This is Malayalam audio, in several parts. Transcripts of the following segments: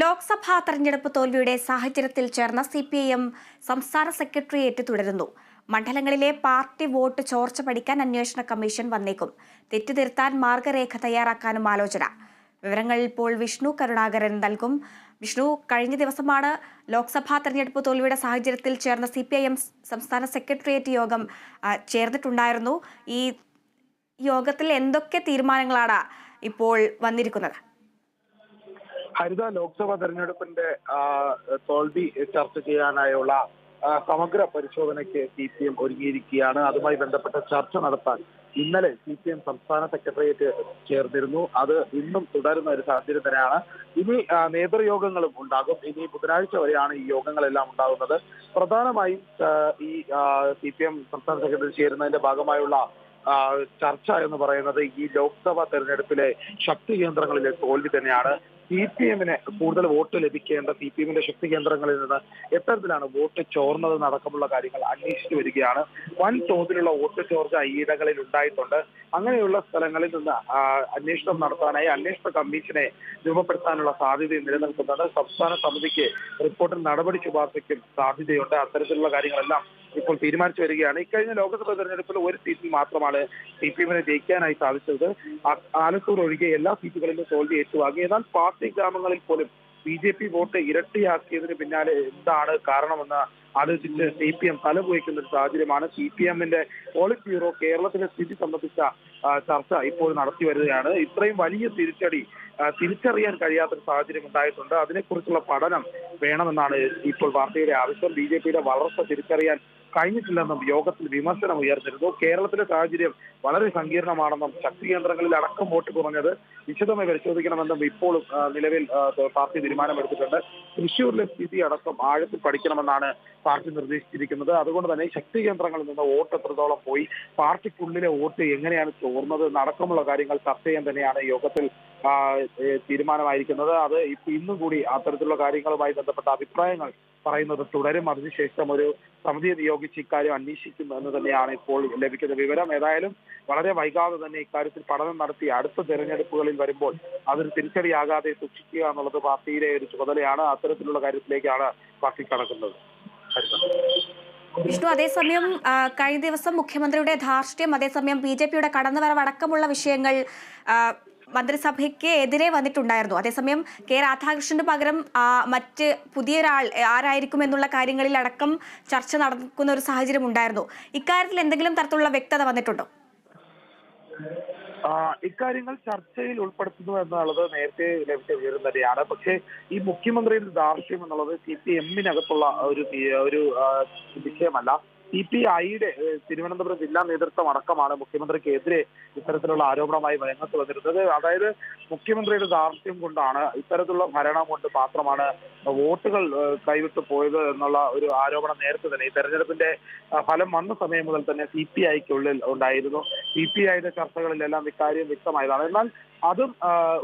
ലോക്സഭാ തെരഞ്ഞെടുപ്പ് തോൽവിയുടെ സാഹചര്യത്തിൽ ചേർന്ന സി പി ഐ എം സംസ്ഥാന സെക്രട്ടേറിയറ്റ് തുടരുന്നു. മണ്ഡലങ്ങളിലെ പാർട്ടി വോട്ട് ചോർച്ച പഠിക്കാൻ അന്വേഷണ കമ്മീഷൻ വന്നേക്കും. തെറ്റുതിരുത്താൻ മാർഗരേഖ തയ്യാറാക്കാനും ആലോചന. വിവരങ്ങൾ ഇപ്പോൾ വിഷ്ണു കരുണാകരൻ നൽകും. വിഷ്ണു കഴിഞ്ഞ ദിവസമാണ് ലോക്സഭാ തെരഞ്ഞെടുപ്പ് തോൽവിയുടെ സാഹചര്യത്തിൽ ചേർന്ന സി പി ഐ എം സംസ്ഥാന സെക്രട്ടേറിയറ്റ് യോഗം ചേർന്നിട്ടുണ്ടായിരുന്നു. ഈ യോഗത്തിൽ എന്തൊക്കെ തീരുമാനങ്ങളാണ് ഇപ്പോൾ വന്നിരിക്കുന്നത്? ഹരിത ലോക്സഭാ തെരഞ്ഞെടുപ്പിന്റെ തോൽവി ചർച്ച ചെയ്യാനായുള്ള സമഗ്ര പരിശോധനയ്ക്ക് സി പി എം ഒരുങ്ങിയിരിക്കുകയാണ്. അതുമായി ബന്ധപ്പെട്ട ചർച്ച നടത്താൻ ഇന്നലെ സി പി എം സംസ്ഥാന സെക്രട്ടേറിയറ്റ് ചേർന്നിരുന്നു. അത് ഇന്നും തുടരുന്ന ഒരു സാഹചര്യം തന്നെയാണ്. ഇനി നേതൃയോഗങ്ങളും ഉണ്ടാകും. ഇനി ബുധനാഴ്ച വരെയാണ് ഈ യോഗങ്ങളെല്ലാം ഉണ്ടാകുന്നത്. പ്രധാനമായും ഈ സി പി എം സംസ്ഥാന സെക്രട്ടറി ചേരുന്നതിന്റെ ഭാഗമായുള്ള ചർച്ച എന്ന് പറയുന്നത് ഈ ലോക്സഭാ തെരഞ്ഞെടുപ്പിലെ ശക്തി കേന്ദ്രങ്ങളിലെ തോൽവി തന്നെയാണ്. സി പി എമ്മിന് കൂടുതൽ വോട്ട് ലഭിക്കേണ്ട സി പി എമ്മിന്റെ ശക്തി കേന്ദ്രങ്ങളിൽ നിന്ന് എത്തരത്തിലാണ് വോട്ട് ചോർന്നത് അടക്കമുള്ള കാര്യങ്ങൾ അന്വേഷിച്ചു വരികയാണ്. വൻ തോതിലുള്ള വോട്ട് ചോർച്ച ഈയിടകളിൽ ഉണ്ടായിട്ടുണ്ട്. അങ്ങനെയുള്ള സ്ഥലങ്ങളിൽ നിന്ന് അന്വേഷണം നടത്താനായി അന്വേഷണ കമ്മീഷനെ രൂപപ്പെടുത്താനുള്ള സാധ്യത നിലനിൽക്കുന്നുണ്ട്. സംസ്ഥാന സമിതിക്ക് റിപ്പോർട്ടിൽ നടപടി ശുപാർശയ്ക്കും സാധ്യതയുണ്ട്. അത്തരത്തിലുള്ള കാര്യങ്ങളെല്ലാം ഇപ്പോൾ തീരുമാനിച്ചു വരികയാണ്. ഇക്കഴിഞ്ഞ ലോക്സഭാ തെരഞ്ഞെടുപ്പിൽ ഒരു സീറ്റിൽ മാത്രമാണ് സി പി എമ്മിനെ ജയിക്കാനായി സാധിച്ചത്. ആലത്തൂർ ഒഴികെ എല്ലാ സീറ്റുകളിലും തോൽവി ഏറ്റുവാങ്ങി. എന്നാൽ പാർട്ടി ഗ്രാമങ്ങളിൽ പോലും ബി ജെ പി വോട്ട് ഇരട്ടിയാക്കിയതിന് പിന്നാലെ എന്താണ് കാരണമെന്ന് ആലോചിച്ച് സി പി എം തലപോയിക്കുന്ന ഒരു സാഹചര്യമാണ്. സി പി എമ്മിന്റെ പോളിറ്റ് ബ്യൂറോ കേരളത്തിലെ സ്ഥിതി സംബന്ധിച്ച ചർച്ച ഇപ്പോൾ നടത്തി വരികയാണ്. ഇത്രയും വലിയ തിരിച്ചടി തിരിച്ചറിയാൻ കഴിയാത്തൊരു സാഹചര്യം ഉണ്ടായിട്ടുണ്ട്. അതിനെക്കുറിച്ചുള്ള പഠനം വേണമെന്നാണ് ഇപ്പോൾ പാർട്ടിയുടെ ആവശ്യം. ബി ജെ പിയുടെ വളർച്ച തിരിച്ചറിയാൻ കഴിഞ്ഞിട്ടില്ലെന്നും യോഗത്തിൽ വിമർശനം ഉയർന്നിരുന്നു. കേരളത്തിലെ സാഹചര്യം വളരെ സങ്കീർണമാണെന്നും ശക്തി കേന്ദ്രങ്ങളിൽ അടക്കം വോട്ട് കുറഞ്ഞത് വിശദമായി പരിശോധിക്കണമെന്നും ഇപ്പോഴും നിലവിൽ പാർട്ടി തീരുമാനമെടുത്തിട്ടുണ്ട്. തൃശൂരിലെ സ്ഥിതി അടക്കം ആഴത്തിൽ പഠിക്കണമെന്നാണ് പാർട്ടി നിർദ്ദേശിച്ചിരിക്കുന്നത്. അതുകൊണ്ട് തന്നെ ശക്തി കേന്ദ്രങ്ങളിൽ നിന്ന് വോട്ട് എത്രത്തോളം പോയി പാർട്ടിക്കുള്ളിലെ വോട്ട് എങ്ങനെയാണ് ചോർന്നത് എന്നടക്കമുള്ള കാര്യങ്ങൾ ചർച്ച ചെയ്യാൻ തന്നെയാണ് യോഗത്തിൽ തീരുമാനമായിരിക്കുന്നത്. അത് ഇന്നും കൂടി അത്തരത്തിലുള്ള കാര്യങ്ങളുമായി ബന്ധപ്പെട്ട അഭിപ്രായങ്ങൾ പറയുന്നത് തുടരും. അതിനുശേഷം ഒരു സമിതിയെ നിയോഗിച്ച് ഇക്കാര്യം അന്വേഷിക്കും എന്ന് തന്നെയാണ് ഇപ്പോൾ ലഭിക്കുന്ന വിവരം. ഏതായാലും വളരെ വൈകാതെ തന്നെ ഇക്കാര്യത്തിൽ പഠനം നടത്തി അടുത്ത തെരഞ്ഞെടുപ്പുകളിൽ വരുമ്പോൾ അതൊരു തിരിച്ചടിയാകാതെ സൂക്ഷിക്കുക എന്നുള്ളത് പാർട്ടിയിലെ ഒരു ചുമതലയാണ്. അത്തരത്തിലുള്ള കാര്യത്തിലേക്കാണ് പാർട്ടി കടക്കുന്നത്. വിഷ്ണു അതേസമയം കഴിഞ്ഞ ദിവസം മുഖ്യമന്ത്രിയുടെ ധാർഷ്ട്യം അതേസമയം ബി ജെ പിയുടെ കടന്നുവരവ് അടക്കമുള്ള വിഷയങ്ങൾ മന്ത്രിസഭയ്ക്ക് എതിരെ വന്നിട്ടുണ്ടായിരുന്നു. അതേസമയം കെ രാധാകൃഷ്ണന് പകരം മറ്റ് പുതിയൊരാൾ ആരായിരിക്കും എന്നുള്ള കാര്യങ്ങളിൽ അടക്കം ചർച്ച നടക്കുന്ന ഒരു സാഹചര്യം ഉണ്ടായിരുന്നു. ഇക്കാര്യത്തിൽ എന്തെങ്കിലും തരത്തിലുള്ള വ്യക്തത വന്നിട്ടുണ്ടോ? ഇക്കാര്യങ്ങൾ ചർച്ചയിൽ ഉൾപ്പെടുത്തുന്നു എന്നുള്ളത് നേരത്തെ ലഭിച്ച വിവരം തന്നെയാണ്. പക്ഷേ ഈ മുഖ്യമന്ത്രിയുടെ ദാർഷ്ട്യം എന്നുള്ളത് സി പി എമ്മിനകത്തുള്ള ഒരു ഒരു വിഷയമല്ല. സി പി ഐയുടെ തിരുവനന്തപുരം ജില്ലാ നേതൃത്വം അടക്കമാണ് മുഖ്യമന്ത്രിക്കെതിരെ ഇത്തരത്തിലുള്ള ആരോപണമായി രംഗത്ത് വന്നിരുന്നത്. അതായത് മുഖ്യമന്ത്രിയുടെ ദാർഢ്യം കൊണ്ടാണ് ഇത്തരത്തിലുള്ള ഭരണം കൊണ്ട് മാത്രമാണ് വോട്ടുകൾ കൈവിട്ടു പോയത് എന്നുള്ള ഒരു ആരോപണം നേരത്തെ തന്നെ ഈ തെരഞ്ഞെടുപ്പിന്റെ ഫലം വന്ന സമയം മുതൽ തന്നെ സി പി ഐക്കുള്ളിൽ ഉണ്ടായിരുന്നു. സി പി ഐയുടെ ചർച്ചകളിലെല്ലാം ഇക്കാര്യം വ്യക്തമായതാണ്. എന്നാൽ അതും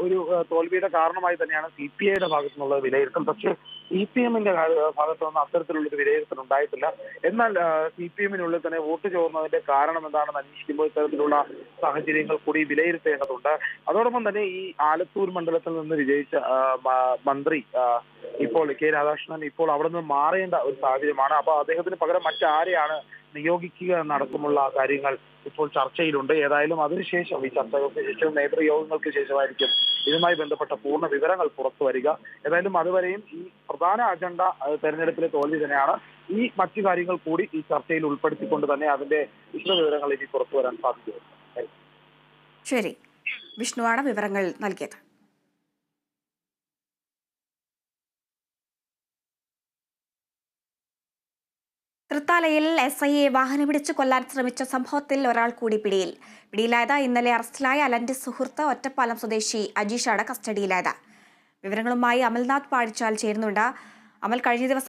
ഒരു തോൽവിയുടെ കാരണമായി തന്നെയാണ് സി പി ഐയുടെ ഭാഗത്തുനിന്നുള്ള വിലയിരുത്തൽ. പക്ഷേ സി പി എമ്മിന്റെ ഭാഗത്തു നിന്ന് അത്തരത്തിലുള്ള ഒരു വിലയിരുത്തൽ ഉണ്ടായിട്ടില്ല. എന്നാൽ സി പി എമ്മിനുള്ളിൽ തന്നെ വോട്ട് ചോർന്നതിന്റെ കാരണം എന്താണെന്ന് അന്വേഷിക്കുമ്പോൾ ഇത്തരത്തിലുള്ള സാഹചര്യങ്ങൾ കൂടി വിലയിരുത്തേണ്ടതുണ്ട്. അതോടൊപ്പം തന്നെ ഈ ആലത്തൂർ മണ്ഡലത്തിൽ നിന്ന് വിജയിച്ച മന്ത്രി ഇപ്പോൾ കെ രാധാകൃഷ്ണൻ ഇപ്പോൾ അവിടെ നിന്ന് മാറേണ്ട ഒരു സാഹചര്യമാണ്. അപ്പൊ അദ്ദേഹത്തിന് പകരം മറ്റാരെയാണ് നിയോഗിക്കുക എന്നടക്കമുള്ള കാര്യങ്ങൾ ഇപ്പോൾ ചർച്ചയിലുണ്ട്. ഏതായാലും അതിനുശേഷം ഈ ചർച്ചകൾക്ക് ശേഷം നേതൃയോഗങ്ങൾക്ക് ശേഷമായിരിക്കും ഇതുമായി ബന്ധപ്പെട്ട പൂർണ വിവരങ്ങൾ പുറത്തു വരിക. ഏതായാലും അതുവരെയും ഈ പ്രധാന അജണ്ട തെരഞ്ഞെടുപ്പിലെ തോൽവി തന്നെയാണ്. ഈ മറ്റു കാര്യങ്ങൾ കൂടി ഈ ചർച്ചയിൽ ഉൾപ്പെടുത്തിക്കൊണ്ട് തന്നെ അതിന്റെ വിശദ വിവരങ്ങൾ ഇനി പുറത്തു വരാൻ സാധ്യതയുണ്ട്. ശരി. വിഷ്ണുവാണ് വിവരങ്ങൾ നൽകിയത്. തൃത്താലയിൽ എസ് ഐയെ വാഹനമിടിച്ച് കൊല്ലാൻ ശ്രമിച്ച സംഭവത്തിൽ ഒരാൾ കൂടി പിടിയിൽ. പിടിയിലായത് ഇന്നലെ അറസ്റ്റിലായ അലന്റെ സുഹൃത്ത് ഒറ്റപ്പാലം സ്വദേശി അജീഷാണ് കസ്റ്റഡിയിലായത്. വിവരങ്ങളുമായി അമൽനാഥ് പാടിച്ചാൽ ചേരുന്നുണ്ട്. അമൽ കഴിഞ്ഞ ദിവസം